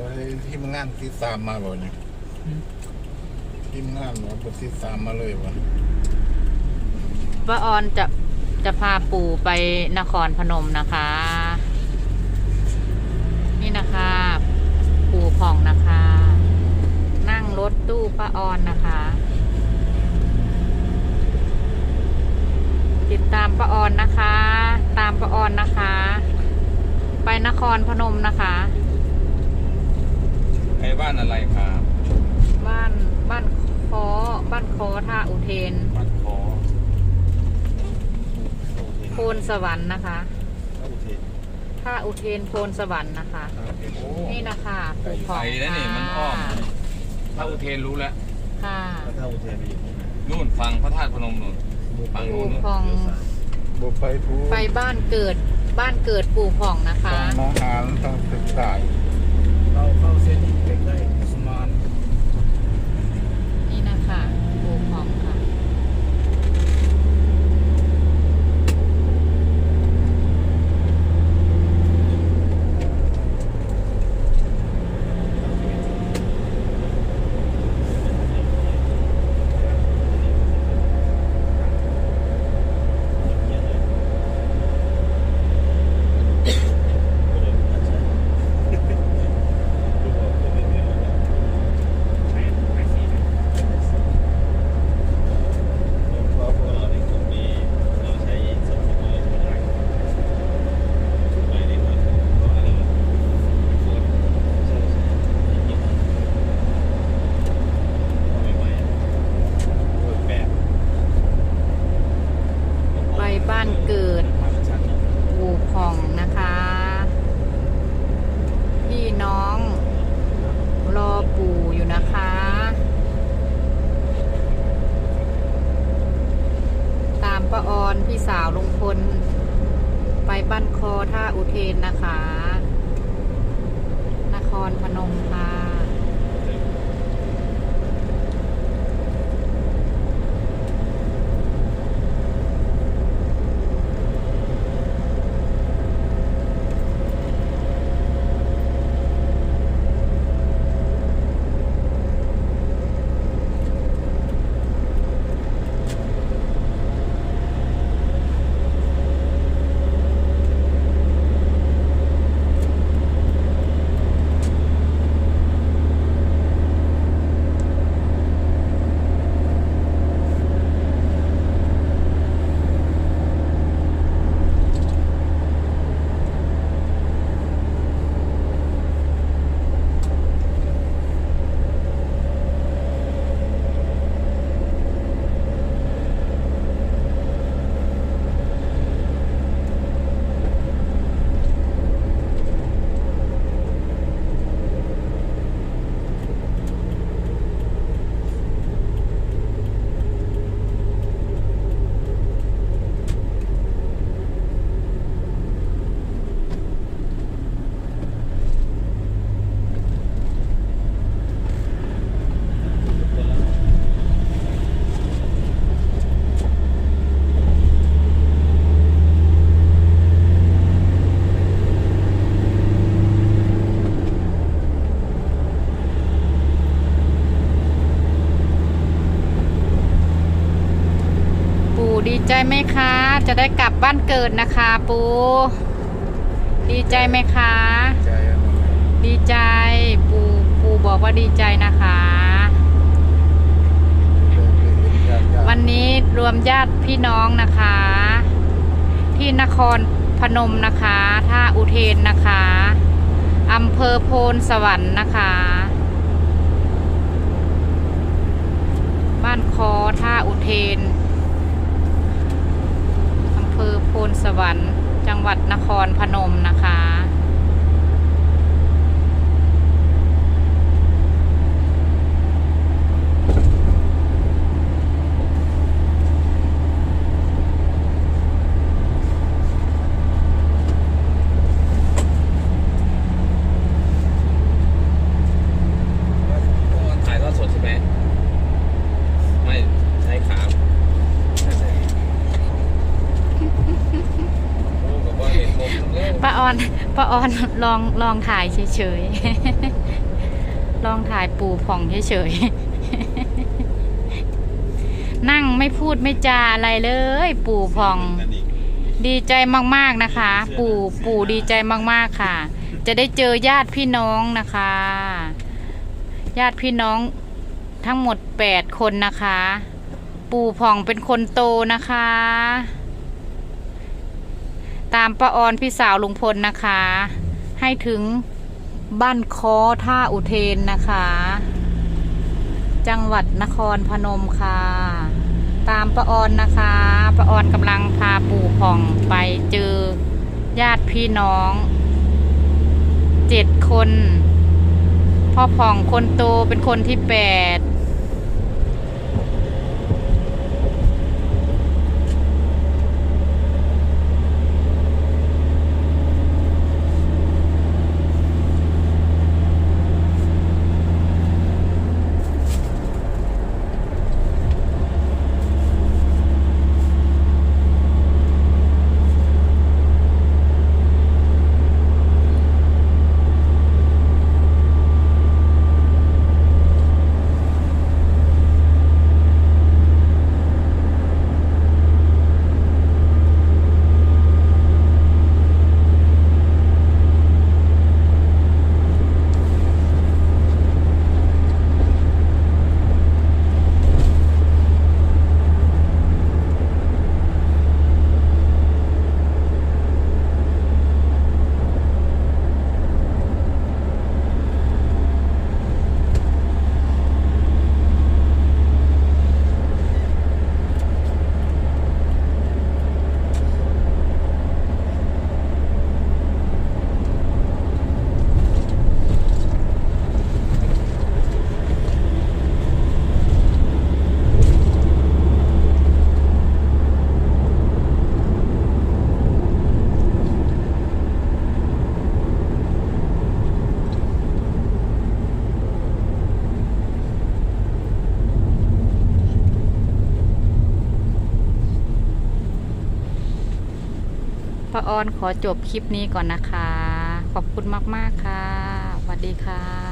ว่าทีมงานที่ตามมาบ่เนี่ยอืมทีมงานว่บ่ที่ตามมาเลยวะป้าออนจะจะพาปู่ไปนครพนมนะคะ นี่นะคะ ปู่ผ่องนะคะ นั่งรถตู้ป้าออนนะคะ ติดตามป้าออนนะคะ ตามป้าออนนะคะ ไปนครพนมนะคะ ไอ้บ้านอะไรครับบ้านบ้านคอบ้านคอท่าอุเทนบ้านคอโพนสวรรค์นะคะท่าอุเทนโพนสวรรค์นะคะโอ้นี่นะคะปู่ไกผ่องลนะนี่มันอ้อมค่ะถ้าอุเทนรู้แล้วค่ะพระเท่าอุเทนไปอยู่ตรงไหนนู่นฟังพระธาตุพนมนู่นฝั่งนู้ปู่นผ่องเลี้ยวซ้ายบ่ไปพูไปบ้านเกิดบ้านเกิดปู่ผ่องนะคะต้องมาหารต้องศึกษาเราเข้าเส้นเล็กได้ประมาณ นี่นะคะปู่ผ่องค่ะ เพราะพวกเราในกลุ่มนี้เราใช้สมองไม่ได้ไปดีกว่าเพราะอะไรโค้ดใช่ใช่ยิ่งไม่ไหวโค้ดแบบ ไปบ้านเกิด มาชัดเนาะ ปู่ผ่องนะคะ พี่น้องรอปู่อยู่นะคะ ตามป้าออนพี่สาวลุงพล ไปบ้านคอท่าอุเท นนะคะ นครพนมค่ะ ปู่ดี ใจไหมคะ จะได้กลับบ้านเกิดนะคะ ปู ดีใจไหมคะ ดีใจ ปูปูบอกว่าดีใจนะคะ วันนี้รวมญาติพี่น้องนะคะ ที่นครพนมนะคะท่าอุเทนนะคะอำเภอโพนสวรรค์นะคะ บ้านคอท่าอุเทน ภอโพนสวรรค์ จังหวัดนครพนมนะคะ ถ่ายทอดสดใช่ไหมไม่ใช้ขาใช่ใช่โอ้กับว่าเห็นผมเร็ว ป้าออนป้าออนลองลองถ่ายเฉยๆ ลองถ่ายปู่ผ่องเฉยๆ นั่งไม่พูดไม่จาอะไรเลย ปู่ผ่องนั่นอีกดีใจมากๆนะคะ ปู่ปู่ดีใจมากๆค่ะ จะได้เจอญาติพี่น้องนะคะ ญาติพี่น้องทั้งหมดแปดคนนะคะ ปู่ผ่องเป็นคนโตนะคะตามป้าออนพี่สาวลุงพลนะคะ ให้ถึงบ้านคอท่าอุเทนนะคะ จังหวัดนครพนมค่ะ ตามป้าออนนะคะป้าออนกำลังพาปู่ผ่องไปเจอญาติพี่น้องเจ็ดคนพ่อผ่องคนโตเป็นคนที่แปด ป้าออนขอจบคลิปนี้ก่อนนะคะ ขอบคุณมาก ๆ ค่ะสวัสดีค่ะ